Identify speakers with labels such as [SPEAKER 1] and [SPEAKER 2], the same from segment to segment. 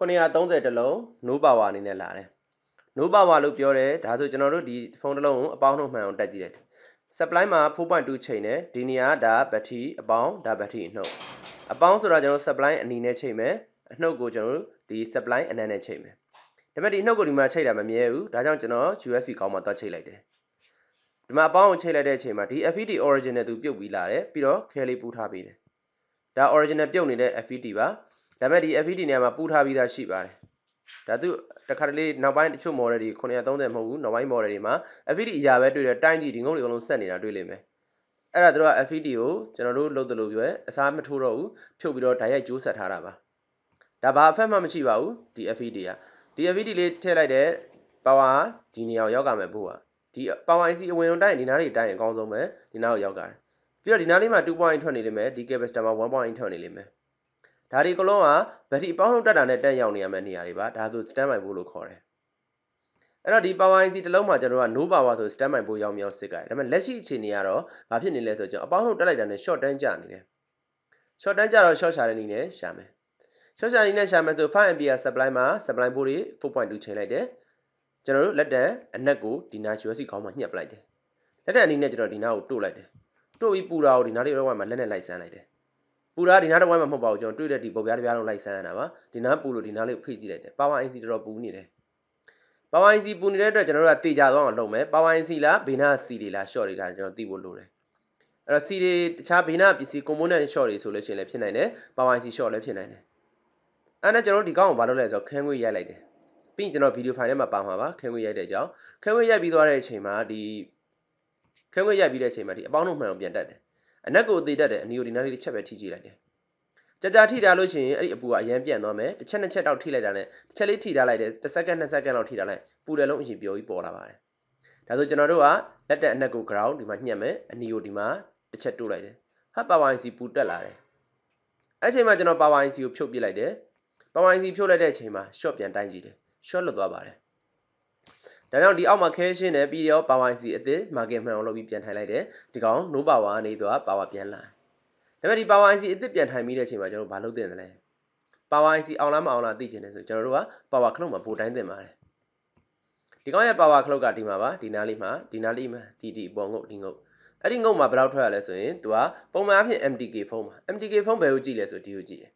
[SPEAKER 1] 930တလုံး no power အနေနဲ့လာတယ် no power လို့ပြောတယ်ဒါဆိုကျွန်တော်တို့ဒီဖုန်းတစ်လုံးကိုအပေါင်းနှုတ်မှန်အောင်တက်ကြည့်လိုက်တယ် supply မှာ4.2ချိန်တယ်ဒီနေရာကဒါဘက်ထရီအပေါင်းဒါဘက်ထရီအနှုတ်အပေါင်းဆိုတာကျွန်တော် supply အနီနဲ့ချိန်မယ်အနှုတ်ကိုကျွန်တော်တို့ဒီ supply အနံနဲ့ချိန်မယ်ဒါပေမဲ့ဒီအနှုတ်ကိုဒီမှာချိန်တာမမြဲဘူးဒါကြောင့်ကျွန်တော် USB ကောင်းမှသွားချိန်လိုက်တယ်ဒီမှာအပေါင်းကိုချိန်လိုက်တဲ့အချိန်မှာဒီ FET origin နဲ့သူပြုတ်ပြီးလာတယ်ပြီးတော့ခဲလေးပူးထားပေးတယ်ဒါ original ပြုတ်နေတဲ့ FET ပါ ဒါပေမဲ့ဒီ FET နေရာမှာပူးထားပြီးသားရှိပါတယ်ဒါသူတခါတလေနောက်ပိုင်းတချို့ model တွေ930မဟုတ်ဘူးနောက်ပိုင်း model တွေမှာ FET အရာပဲတွေ့တယ်တိုင်းကြည့်ဒီငုံတွေအကုန်လုံးဆက်နေတာတွေ့လိမ့်မယ်အဲ့ဒါတို့က FET ကိုကျွန်တော်တို့လုပ်တယ်လို့ပြောရဲအစားမထိုးတော့ဘူးဖြုတ်ပြီးတော့ဓာတ်ရိုက်ကျိုးဆက်ထားတာပါဒါဘာအဖက်မှမရှိပါဘူးဒီ FET ကဒီ FET လေးထည့်လိုက်တဲ့ power ဒီနေရာကိုရောက်ကြမယ်ဖို့ကဒီ power IC အဝင်တိုင်းဒီနားလေးတိုင်းအကောင်းဆုံးပဲဒီနားကိုရောက်ကြတယ်ပြီးတော့ဒီနားလေးမှာ2.8ထွက်နေလိမ့်မယ်ဒီ capacitor မှာ1.8ထွက်နေလိမ့်မယ် ဒါဒီကလုံးကဘက်ထရီပေါင်းထုတ်တက်တာနဲ့တက်ရောက်နေရမယ့်နေရာတွေပါဒါဆို stand by ဖို့လို့ခေါ်တယ်အဲ့တော့ဒီ power IC တစ်လုံးမှာကျွန်တော်က no power ဆို stand by ဖို့ရောက်မြောက်စစ်ကြတယ်ဒါပေမဲ့လက်ရှိအခြေအနေကတော့ဘာဖြစ်နေလဲဆိုတော့ကျွန်တော်အပေါင်းထုတ်တက်လိုက်တာနဲ့ short တန်းကျနေတယ် short တန်းကျတော့ short ရှာတဲ့နည်းနဲ့ရှာမယ် short ရှာနည်းနဲ့ရှာမယ်ဆို5 ampere supply မှာ supply ဘိုးတွေ4.2ချိန်လိုက်တယ်ကျွန်တော်တို့လက်တံအနက်ကိုဒီနာ USB ခေါင်းမှာညှက်ပလိုက်တယ်လက်တံအနေနဲ့ကျွန်တော်ဒီနာကိုတို့လိုက်တယ်တို့ပြီးပူတာကိုဒီနားလေးတော့မှလက်နဲ့လိုက်ဆန်းလိုက်တယ်ပူ တာဒီနားတစ်ဝိုင်းမှာမဟုတ်ပါဘူးကျွန်တော်တွေ့တဲ့ဒီပုံပြားတစ်ပြားလုံးလိုက်ဆန်းရတာပါဒီနားပူလို့ဒီနားလေးကိုဖိကြည့်လိုက်တယ် power IC တော်တော်ပူနေတယ် power IC ပူနေတဲ့အတွက်ကျွန်တော်တို့ကတေချာသွားအောင်လုပ်မယ် power IC လားဘေနာ C တွေလား short တွေလားကျွန်တော်သိဖို့လိုတယ်အဲ့တော့ C တွေတခြားဘေနာပစ္စည်း component short တွေဆိုလို့ရှိရင်လည်းဖြစ်နိုင်တယ် power IC short လည်းဖြစ်နိုင်တယ်အဲ့ဒါကျွန်တော်တို့ဒီကောင်းကိုဘာလုပ်လဲဆိုတော့ခန်းခွေးရိုက်လိုက်တယ်ပြီးရင်ကျွန်တော်ဗီဒီယိုဖိုင်ထဲမှာပါမှာပါခန်းခွေးရိုက်တဲ့အကြောင်းခန်းခွေးရိုက်ပြီးသွားတဲ့အချိန်မှာဒီခန်းခွေးရိုက်ပြီးတဲ့အချိန်မှာဒီအပေါင်းတို့မှန်အောင်ပြန်တက်တယ် အနက်ကိုအသေးတက်တယ်အနီကိုဒီနားလေးတစ်ချက်ပဲထိကြည့်လိုက်တယ်ကြာကြာထိထားလို့ရှိရင်အဲ့ဒီအပူကအရန်ပြန့်သွားမယ်တစ်ချက်နှစ်ချက်တောက်ထိလိုက်တာနဲ့တစ်ချက်လေးထိထားလိုက်တယ်တစ်စက္ကန့်နှစ်စက္ကန့်လောက်ထိထားလိုက်ပူတယ်လုံးအရင်ပြောပြီးပေါ်လာပါတယ်ဒါဆိုကျွန်တော်တို့ကလက်တက်အနက်ကို ground ဒီမှာညှက်မယ်အနီကိုဒီမှာတစ်ချက်တိုးလိုက်တယ်ဟာ power IC ပူတက်လာတယ်အဲ့ချိန်မှာကျွန်တော် power IC ကိုဖြုတ်ပစ်လိုက်တယ် power IC ဖြုတ်လိုက်တဲ့အချိန်မှာ short ပြန်တိုင်းကြည့်တယ် short လွတ်သွားပါတယ် ဒါကြောင့်ဒီအောက်မှာခဲရှင်းတယ်ပြီးတော့ power IC အသစ် market မှန်အောင်လုပ်ပြီးပြန်ထိုင်လိုက်တယ်ဒီကောင် no power ကနေတော့ power ပြန်လာတယ်ဒါပေမဲ့ဒီ power IC အသစ်ပြန်ထိုင်ပြီးတဲ့အချိန်မှာကျွန်တော်ဘာလုပ်သင့်တယ်လဲ power IC အောင်လားမအောင်လားသိချင်တယ်ဆိုကျွန်တော်တို့က power clock မှာပို့တိုင်းသင့်ပါတယ်ဒီကောင်ရဲ့ power clock ကဒီမှာပါဒီနားလေးမှာဒီနားလေးမှာဒီဒီအပေါ်ငုတ်ဒီငုတ်အဲ့ဒီငုတ်မှာဘယ်လောက်ထွက်ရလဲဆိုရင်သူကပုံမှန်အဖြစ် MTK ဖုန်းပါ MTK ဖုန်းဘယ်ကိုကြည့်လဲဆိုဒီကိုကြည့်တယ်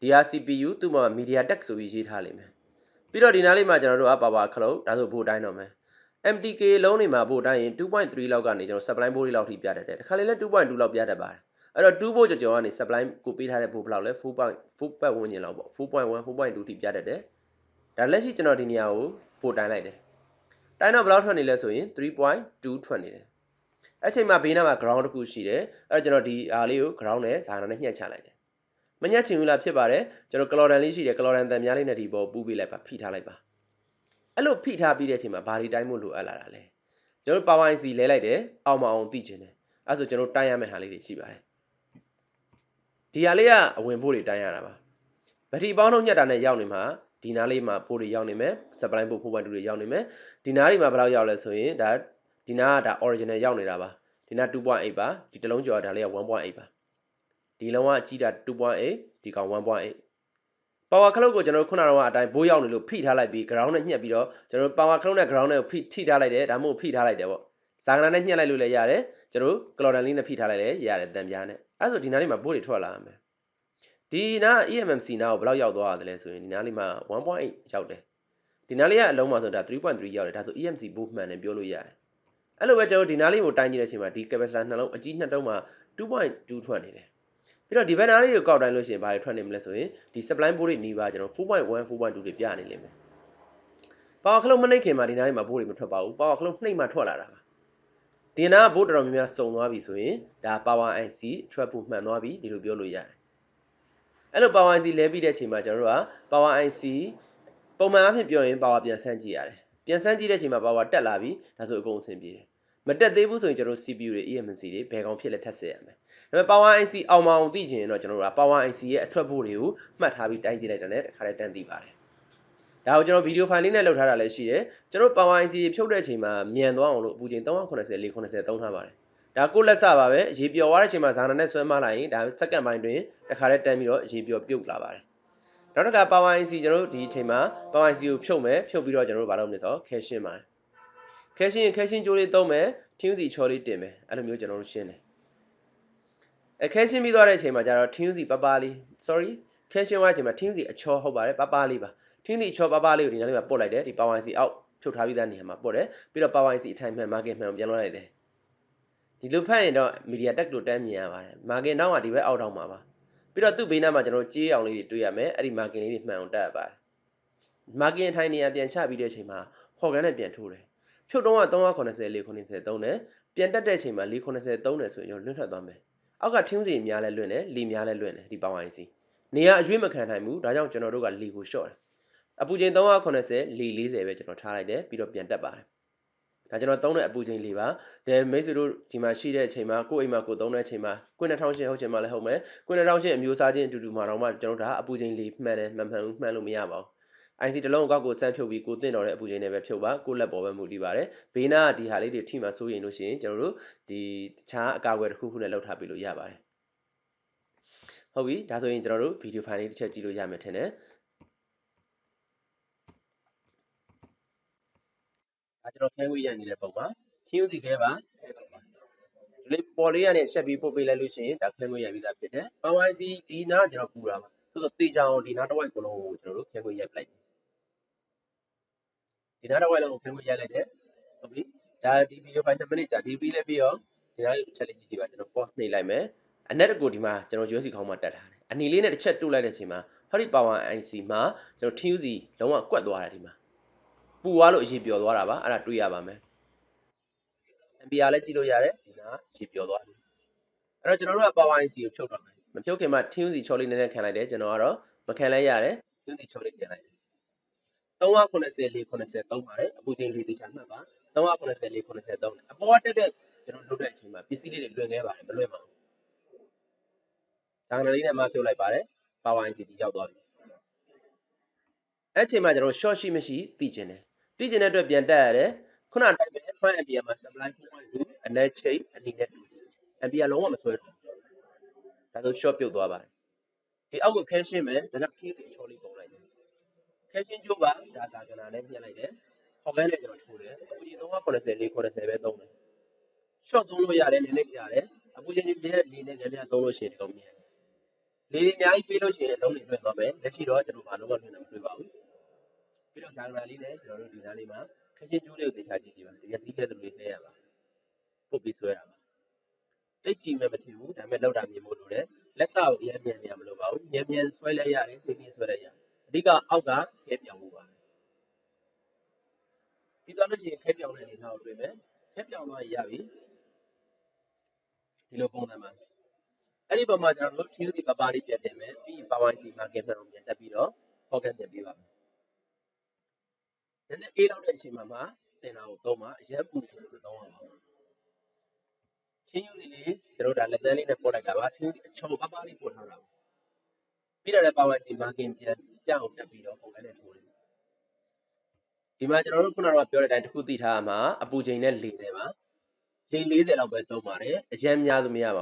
[SPEAKER 1] ဒီဟာ CPU သူ့မှာ MediaTek ဆိုပြီးရေးထားလိမ့်မယ် ပြီးတော့ဒီနားလေးမှာကျွန်တော်တို့က power clock ဒါဆိုပို့တိုင်းတော့မယ် MTK လုံးနေမှာပို့တိုင်းရင်2.3လောက်ကနေကျွန်တော် supply board လောက်ထိပြတတ်တယ်တခါလေလဲ2.2လောက်ပြတတ်ပါတယ်အဲ့တော့2 volt ကြော်ကြော်ကနေ supply ကိုပေးထားတဲ့ volt ဘယ်လောက်လဲ4.4ပတ်ဝန်းကျင်လောက်ပေါ့4.1 4.2ထိပြတတ်တယ်ဒါလက်ရှိကျွန်တော်ဒီနေရာကိုပို့တိုင်းလိုက်တယ်တိုင်းတော့ဘယ်လောက်ထွက်နေလဲဆိုရင်3.2ထွက်နေတယ်အဲ့ချိန်မှာဘေးနားမှာ ground တစ်ခုရှိတယ်အဲ့တော့ကျွန်တော်ဒီအားလေးကို ground နဲ့ဇာနာနဲ့ညှက်ချလိုက်တယ် မညှက်ချင်ဘူးလားဖြစ်ပါတယ်ကျွန်တော်ကလော်ဒန်လေးရှိတယ်ကလော်ဒန်တန်များလေးနဲ့ဒီပေါ်ပူးပေးလိုက်ပါဖိထားလိုက်ပါအဲ့လိုဖိထားပြီးတဲ့အချိန်မှာဘာဒီတိုင်းမို့လိုအပ်လာတာလဲကျွန်တော် power IC လဲလိုက်တယ်အောင်မအောင်သိချင်တယ်အဲ့ဆိုကျွန်တော်တိုင်းရမယ့်ဟာလေးတွေရှိပါတယ်ဒီဟာလေးကအဝင်ဖို့တွေတိုင်းရတာပါဘက်ထရီပေါင်းတော့ညက်တာနဲ့ရောက်နေမှာဒီနားလေးမှာပို့တွေရောက်နေမယ် supply ပို့4.2တွေရောက်နေမယ်ဒီနားလေးမှာဘယ်လောက်ရောက်လဲဆိုရင်ဒါဒီနားကဒါ original ရောက်နေတာပါဒီနား2.8ပါဒီတစ်လုံးကျော်ဒါလေးက1.8ပါ ဒီလုံးကအကြီးတာ2.8ဒီကောင်1.8 power clock ကိုကျွန်တော်ခုနကတော့အတိုင်းဘိုးရောက်နေလို့ဖိထားလိုက်ပြီး ground နဲ့ညှက်ပြီးတော့ကျွန်တော် power clock နဲ့ ground နဲ့ဖိထိထားလိုက်တယ်ဒါမှမဟုတ်ဖိထားလိုက်တယ်ပေါ့ဇာကနာနဲ့ညှက်လိုက်လို့လည်းရတယ်ကျွန်တော် clodan လေးနဲ့ဖိထားလိုက်လည်းရတယ်တန်ပြားနဲ့အဲဆိုဒီနားလေးမှာဘိုးတွေထွက်လာရမယ်ဒီနား EMMC နားကိုဘယ်လောက်ရောက်သွားရသလဲဆိုရင်ဒီနားလေးမှာ1.8ရောက်တယ်ဒီနားလေးကအလုံးမှာဆိုဒါ3.3ရောက်တယ်ဒါဆို EMC ဘိုးမှန်တယ်ပြောလို့ရတယ်အဲ့လိုပဲကျွန်တော်ဒီနားလေးကိုတိုင်းကြည့်တဲ့အချိန်မှာဒီ capacitor နှလုံးအကြီးနှစ်တုံးမှာ2.2ထွက်နေတယ် ပြီးတော့ဒီဘက်နားလေးကိုကောက်တိုင်းလို့ရှိရင်ဘာတွေထွက်နေမလဲဆိုရင်ဒီ supply board တွေနီးပါကျွန်တော်4.1 4.2တွေပြနေလိမ့်မယ် power clock မနှိပ်ခင်မှာဒီနားလေးမှာ board တွေမထွက်ပါဘူး power clock နှိပ်မှထွက်လာတာပါဒီနား board တော်တော်များများစုံသွားပြီဆိုရင်ဒါ power IC ထွက်ဖို့မှန်သွားပြီဒီလိုပြောလို့ရတယ်အဲ့လို power IC လဲပြီးတဲ့အချိန်မှာကျွန်တော်တို့က power IC ပုံမှန်အဖြစ်ပြောရင် power ပြန်ဆန်းကြည့်ရတယ်ပြန်ဆန်းကြည့်တဲ့အချိန်မှာ power တက်လာပြီဒါဆိုအကုန်အဆင်ပြေတယ် မတက်သေးဘူးဆိုရင်ကျွန်တော် CPU တွေ EMC တွေဘယ်ကောင်ဖြစ်လဲထပ်ဆက်ရမယ်ဒါပေမဲ့ power IC အောင်မအောင်သိချင်ရင်တော့ကျွန်တော်တို့က power IC ရဲ့အထွက်ဖို့တွေကိုမှတ်ထားပြီးတိုင်းကြည့်လိုက်တယ်နဲ့တခါတည်းတန်းသိပါတယ်ဒါကိုကျွန်တော်ဗီဒီယိုဖိုင်လေးနဲ့လုပ်ထားတာလည်းရှိတယ်ကျွန်တော် power IC ဖြုတ်တဲ့အချိန်မှာမြန်သွားအောင်လို့အပူချိန်380 480သုံးထားပါတယ်ဒါကိုလက်စပါပဲရေပျော်သွားတဲ့အချိန်မှာဇာနာနဲ့ဆွဲမလိုက်ရင်ဒါစက္ကန့်ပိုင်းတွင်တခါတည်းတန်းပြီးတော့ရေပျော်ပြုတ်လာပါတယ်နောက်တစ်ခါ power IC ကျွန်တော်တို့ဒီအချိန်မှာ power IC ကိုဖြုတ်မယ်ဖြုတ်ပြီးတော့ကျွန်တော်တို့ဘာလုပ်မလဲဆိုတော့ cache ရှင်းပါတယ် cache ရှင်း cache ရှင်းကြိုးလေးသုံးမယ် tune စီချော်လေးတင်မယ်အဲ့လိုမျိုးကျွန်တော်တို့ရှင်းတယ်အဲ cache ရှင်းပြီးသွားတဲ့အချိန်မှာကျတော့ tune စီပပလေး sorry cache ရှင်းသွားတဲ့အချိန်မှာ tune စီအချော်ဟုတ်ပါတယ်ပပလေးပါ tune စီအချော်ပပလေးကိုဒီနေ့လေးမှာပုတ်လိုက်တယ်ဒီ power IC အောက်ဖြုတ်ထားပြီးသားနေရာမှာပုတ်တယ်ပြီးတော့ power IC အထိုင်မှန် market မှန်ကိုပြန်လွှတ်လိုက်တယ်ဒီလိုဖတ်ရင်တော့ media tag လို့တန်းမြင်ရပါတယ် market နောက်ကဒီဘက်အောက်တောင်မှာပါပြီးတော့သူ့ဘေးနားမှာကျွန်တော်တို့ကြေးအောင်လေးတွေတွေ့ရမယ်အဲ့ဒီ market လေးတွေမှန်အောင်တက်ရပါတယ် market ထိုင်နေရပြန်ချပြီးတဲ့အချိန်မှာဟော်ကန်နဲ့ပြန်ထိုးတယ် ဖြုတ်တော့က380 490သုံးတယ်ပြန်တက်တဲ့အချိန်မှာ490သုံးတယ်ဆိုရင်လွတ်ထွက်သွားမယ်အောက်ကထင်းစီများလဲလွင့်တယ်လီများလဲလွင့်တယ်ဒီပေါင်း IC နေရအရွေးမခံနိုင်ဘူးဒါကြောင့်ကျွန်တော်တို့ကလီကိုရှော့တယ်အပူချိန်380လီ40ပဲကျွန်တော်ထားလိုက်တယ်ပြီးတော့ပြန်တက်ပါတယ်ဒါကျွန်တော်သုံးတဲ့အပူချိန်လေးပါဒါမိတ်ဆွေတို့ဒီမှာရှိတဲ့အချိန်မှာကိုယ့်အိမ်မှာကိုယ်သုံးတဲ့အချိန်မှာကိုယ်2000ဟုတ်ချင်မှလည်းဟုတ်မယ်ကိုယ်2000အမျိုးအစားချင်းအတူတူမှာတော့မှကျွန်တော်ဒါအပူချိန်လေးမှန်တယ်မှန်မှန်မှန်လို့မရပါဘူး IC တစ်လုံးကောက်ကိုစမ်းဖြုတ်ပြီးကိုတင့်တော်တဲ့အပူချိန်နဲ့ပဲဖြုတ်ပါကိုလက်ပေါ်ပဲမူတည်ပါတယ်ဘေးနားကဒီဟာလေးတွေထိမှဆိုရင်လို့ရှိရင်ကျွန်တော်တို့ဒီတခြားအကာအကွယ်တစ်ခုခုနဲ့လောက်ထားပြီးလို့ရပါတယ်ဟုတ်ပြီဒါဆိုရင်ကျွန်တော်တို့ဗီဒီယိုဖိုင်လေးတစ်ချက်ကြည့်လို့ရမယ်ထင်တယ်ဒါကျွန်တော်ခဲဝေးရနေတဲ့ပုံမှာ QC ခဲပါခဲတော့ပါဒီလေးပေါ်လေးကနေချက်ပြီးပို့ပေးလိုက်လို့ရှိရင်ဒါခဲဝေးရပြီးသားဖြစ်တယ် Power IC ဒီနားကျွန်တော်ပူတာပါဆိုတော့တေချာအောင်ဒီနားတစ်ဝိုက်ကိုလုံးကိုကျွန်တော်တို့ခဲဝေးရိုက်ပလိုက် ဒီနားတစ်ဝိုက်လုံးကိုခဲဝေးရိုက်လိုက်တယ်ဟုတ်ပြီဒါဒီဗီဒီယိုဖိုင်2မိနစ်ကြာဒီပြီးလဲပြီးတော့ဒီနားလေးကိုချက်လေးကြည့်ကြည့်ပါကျွန်တော် pause နှိပ်လိုက်မယ်အနက်တကူဒီမှာကျွန်တော် USB ခေါင်းမှာတက်ထားတယ်အနီလေးနဲ့တစ်ချက်တူလိုက်တဲ့အချိန်မှာဟောဒီ Power IC မှာကျွန်တော် TUC လုံးဝကွက်သွားတယ်ဒီမှာပူသွားလို့အရေးပျော်သွားတာပါအဲ့ဒါတွေ့ရပါမယ် MPR လည်းကြည့်လို့ရတယ်ဒီနာရေပျော်သွားပြီအဲ့တော့ကျွန်တော်တို့က Power IC ကိုဖြုတ်တော့မယ်မဖြုတ်ခင်မှာ TUC ချော်လေးနည်းနည်းခံလိုက်တယ်ကျွန်တော်ကတော့မခံလဲရတယ် TUC ချော်လေးတင်လိုက်တယ် 390 490သုံးပါတယ်အပူချိန်လေးတေချာမှတ်ပါ390 490သုံးတယ်အပေါ်ကတက်တဲ့ကျွန်တော်လုပ်တဲ့အချိန်မှာပစ္စည်းလေးတွေလွင်ခဲ့ပါတယ်မလွင်ပါဘူးဇာန်နလေးနဲ့မှဖြုတ်လိုက်ပါတယ် Power IC ဒီရောက်သွားပြီအဲ့အချိန်မှာကျွန်တော် short ရှိမရှိသိကျင်တယ်သိကျင်တဲ့အတွက်ပြန်တက်ရတယ်ခုနတိုင်းပဲ fan ampere မှာ supply 4.2အနက်ချိတ်အနီနဲ့တူတယ် ampere လုံးဝမဆွဲတော့ဒါဆို short ပြုတ်သွားပါတယ်ဒီအောက်က cache ရှင်းမယ်ဒါကြောင့် key ကိုချောလေးပုံလိုက်တယ် cache ရှင်းကြိုးပါဒါစာကနာနဲ့ညှက်လိုက်တယ်ဟော်ကန်နဲ့ကျွန်တော်ထိုးတယ်အပူချိန်390 490ပဲသုံးတယ် short သုံးလို့ရတယ်နည်းနည်းကြာတယ်အပူချိန်လေးလေးနဲ့များများသုံးလို့ရှိရင်ဒီလိုမြင်လေအများကြီးပေးလို့ရှိရင်လုံးနေလွှင့်သွားမယ်လက်ရှိတော့ကျွန်တော်ဘာလို့မှလွှင့်နေမတွေ့ပါဘူးပြီးတော့ဇာကနာလေးနဲ့ကျွန်တော်တို့ဒီနားလေးမှာခချင်းကျိုးလေးကိုတေချာကြည့်ကြည့်ပါရက်စီးလက်သူလေးလှည့်ရပါပုတ်ပြီးဆွဲရပါတိတ်ကြည့်မှမထင်ဘူးဒါပေမဲ့လောက်တာမြင်ဖို့လိုတယ်လက်စကိုအရင်မြန်မြန်မလို့ပါဘူးမြန်မြန်ဆွဲလဲရတယ်နှင်းနှင်းဆွဲလဲရတယ် အဓိကအောက်ကခဲပြောင်းဖို့ပါပြီးတော့လို့ရှိရင်ခဲပြောင်းတဲ့အနေအထားကိုတွေ့မယ်ခဲပြောင်းသွားရပြီဒီလိုပုံစံမှာအဲ့ဒီပုံမှာကျွန်တော်တို့ TUC ပပါလေးပြန်တင်မယ်ပြီး Power IC market မှန်အောင်ပြန်တက်ပြီးတော့ focus ပြန်ပေးပါမယ်နည်းနည်းအေးလောက်တဲ့အချိန်မှာမှတင်တာကိုသုံးပါအရင်ပူနေဆိုတော့သုံးရပါဘူးချင်းယူစီလေးကျွန်တော်ဒါလက်တန်းလေးနဲ့ပို့လိုက်တာပါထင်းအချုံပပလေးပို့ထားတာပါပြီးတော့လည်း Power IC market ပြန် ကြအောင်တက်ပြီးတော့ focus နဲ့ထိုးတယ်ဒီမှာကျွန်တော်တို့ခုနကပြောတဲ့အတိုင်းတစ်ခုသိထားရမှာအပူချိန်နဲ့လေနဲ့ပါလေ40လောက်ပဲသုံးပါတယ်အရင်များလို့မရပါ